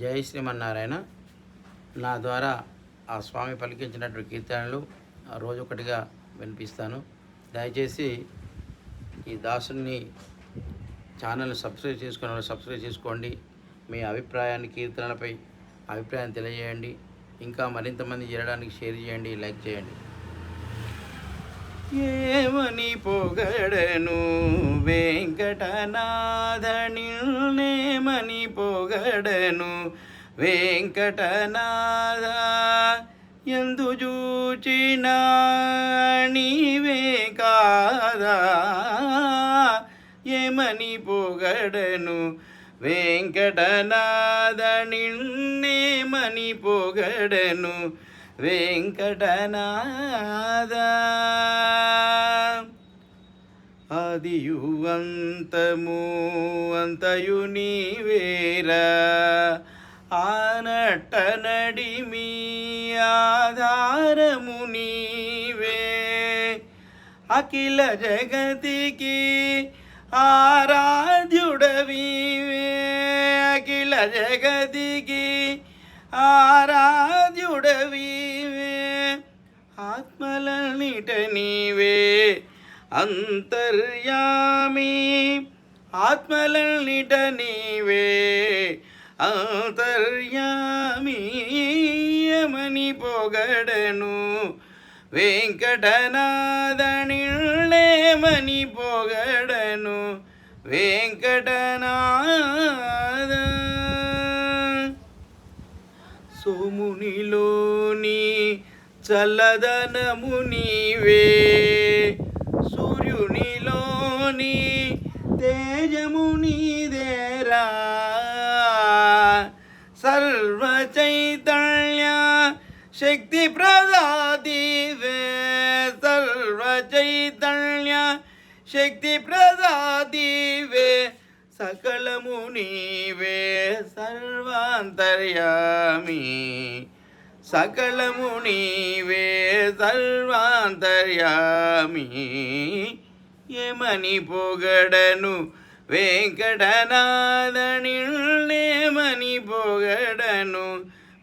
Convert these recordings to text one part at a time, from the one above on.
జై శ్రీమన్నారాయణ. నా ద్వారా ఆ స్వామి పలికించినటువంటి కీర్తనలు ఆ రోజొకటిగా వినిపిస్తాను. దయచేసి ఈ దాసుని ఛానల్ సబ్స్క్రైబ్ చేసుకున్న వాళ్ళు సబ్స్క్రైబ్ చేసుకోండి. మీ అభిప్రాయాన్ని కీర్తనలపై అభిప్రాయం తెలియజేయండి. ఇంకా మరింత మంది చేరడానికి షేర్ చేయండి లైక్ చేయండి. ఏమని పొగడను వెంకటనాథనిల్నేమని పొగడను వెంకటనాథ ఎందు చూచినా నీవే కాదా ఏమని పొగడను వెంకటనాథనిన్నేమని పొగడను వెంకటనాద ఆదియు అంతము అంతయు నీవేరా. ఆనట్ట నడిమి ఆధారము నీవే. అఖిల జగతికి ఆరాధ్యుడవివే. అఖిల జగతికి ఆరాధ్యుడవివే ఆత్మలనిట నీవే అంతర్యామి ఆత్మలనిట నీవే అంతర్యామి యమని పొగడను వెంకటనాథనిళ్ళేమని పొగడను వెంకటనాథ సోమునిలోని చల్లదనము నీవే. సూర్యునిలోని తేజము నీదేరా సర్వ చైతన్య శక్తి ప్రదాదివే. సర్వ చైతన్య శక్తి ప్రదాదివే. సకలము నీవే సర్వాంతర్యామి సకలము నీవే సర్వాంతర్యామి ఏమని పొగడను వెంకటనాథనిళ్ళేమని పొగడను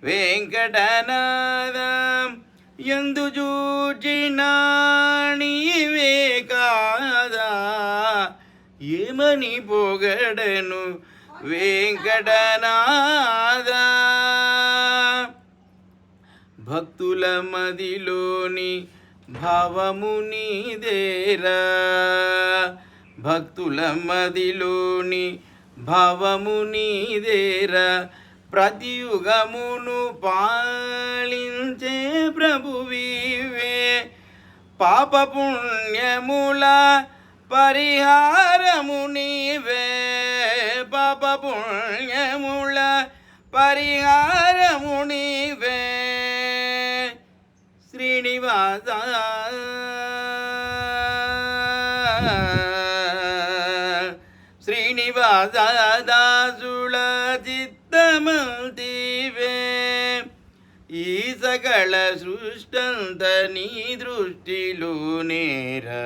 వెంకటనాథ ఎందు చూచినా నీవే కాదా ఏమని పొగడను వెంకటనాదా భక్తుల మదిలోని భావము నీదేరా? భక్తుల మదిలోని భావము నీదేరా? ప్రతియుగమును పాలించే ప్రభువీవే పాప పుణ్యముల పరిహారము నీవే పాప పుణ్యముల పరిహారము నీవే. శ్రీనివాస. శ్రీనివాస దాసుల చిత్తమంతివే. ఈ సకల సృష్టంత నీ దృష్టిలో నేరా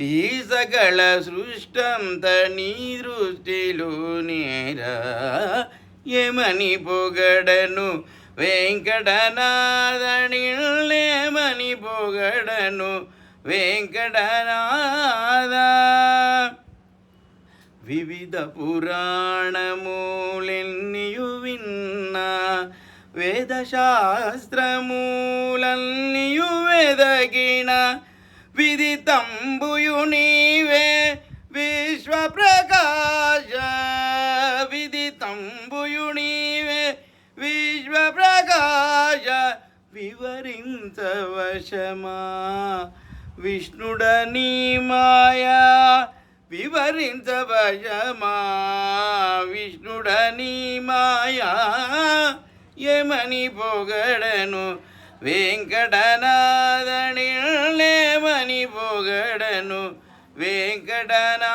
ఈ సకల సృష్టంత నీ దృష్టిలో నేరా. ఏమని పొగడను వెంకటనాథనిళ్ళేమని పొగడను వెంకటనాథ. వివిధ పురాణములెన్నియు విన్నా వేదశాస్త్రములన్నీయు వెదగిన విదితంబుయు నీవే విశ్వప్రకాశ విదితంబుయు నీవే విశ్వప్రకాశ వివరించవశమా. విష్ణుడని మాయా వివరించవశమా. విష్ణుడని మాయా ఏమని పొగడను వెంకటనాథ వెంకటనా